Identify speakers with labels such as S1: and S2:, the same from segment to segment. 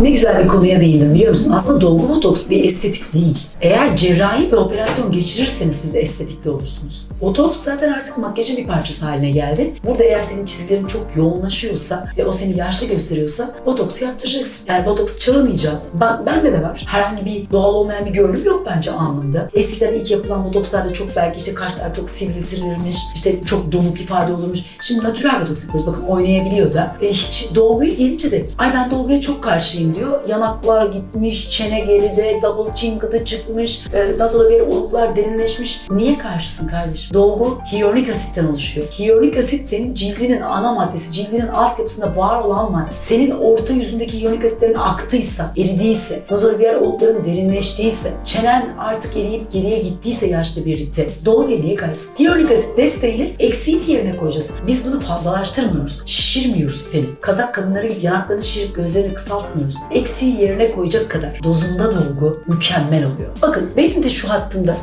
S1: Ne güzel bir konuya değindim biliyor musun? Aslında dolgu botoks bir estetik değil. Eğer cerrahi bir operasyon geçirirseniz siz estetikli olursunuz. Botoks zaten artık makyajın bir parçası haline geldi. Burada eğer senin çizgilerin çok yoğunlaşıyorsa ve o seni yaşlı gösteriyorsa botoks yaptıracaksın. Yani botoks çağın icadı. Bak bende de var. Herhangi bir doğal olmayan bir görünüm yok bence anlamda. Eskiden ilk yapılan botokslarda çok belki işte kaşlar çok sivriltilirmiş, işte çok donuk ifade olurmuş. Şimdi natürel botoks yapıyoruz. Bakın oynayabiliyor da. E, hiç dolguya gelince de ay ben dolguya çok karşıyım diyor. Yanaklar gitmiş, çene geride, double chin gıdı çıkmış, e, daha sonra bir oluklar derinleşmiş. Niye karşısın kardeşim? Dolgu hyaluronik asitten oluşuyor. Hyaluronik asit senin cildinin ana maddesi, cildinin altyapısında var olan madde. Senin orta yüzündeki hyaluronik asitlerin aktıysa, eridiyse, daha sonra bir olukların derinleştiyse, çenen artık eriyip geriye gittiyse yaşla birlikte dolguya niye karşısın? Hyaluronik asit desteğiyle eksiğini yerine koyacağız. Biz bunu fazlalaştırmıyoruz. Şişirmiyoruz seni. Kazak kadınları gibi yanaklarını şişirip gözlerini kısaltmıyoruz. Eksiği yerine koyacak kadar dozunda dolgu mükemmel oluyor. Bakın benim de şu hattımda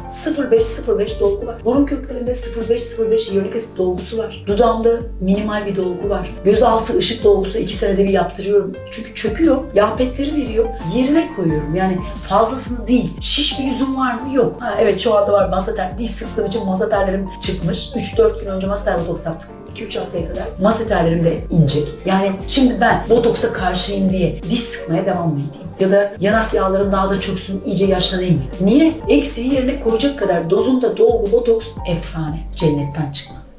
S1: 0505 dolgu var. Burun köklerinde 0505 hyaluronik asit dolgusu var. Dudağımda minimal bir dolgu var. Gözaltı ışık dolgusu iki senede bir yaptırıyorum. Çünkü çöküyor. Yağ petleri veriyor. Yerine koyuyorum. Yani fazlasını değil. Şiş bir yüzüm var mı? Yok. Ha, evet şu anda var. Masater. Diş sıktığım için masaterlerim çıkmış. 3-4 gün önce masater botoks yaptık. 2-3 haftaya kadar maseterlerim de inecek. Yani şimdi ben botoksa karşıyım diye diş sıkmaya devam mı edeyim? Ya da yanak yağlarım daha da çöksün, iyice yaşlanayım mı? Niye? Eksiği yerine koyacak kadar dozunda dolgu botoks efsane. Cennetten çıkma.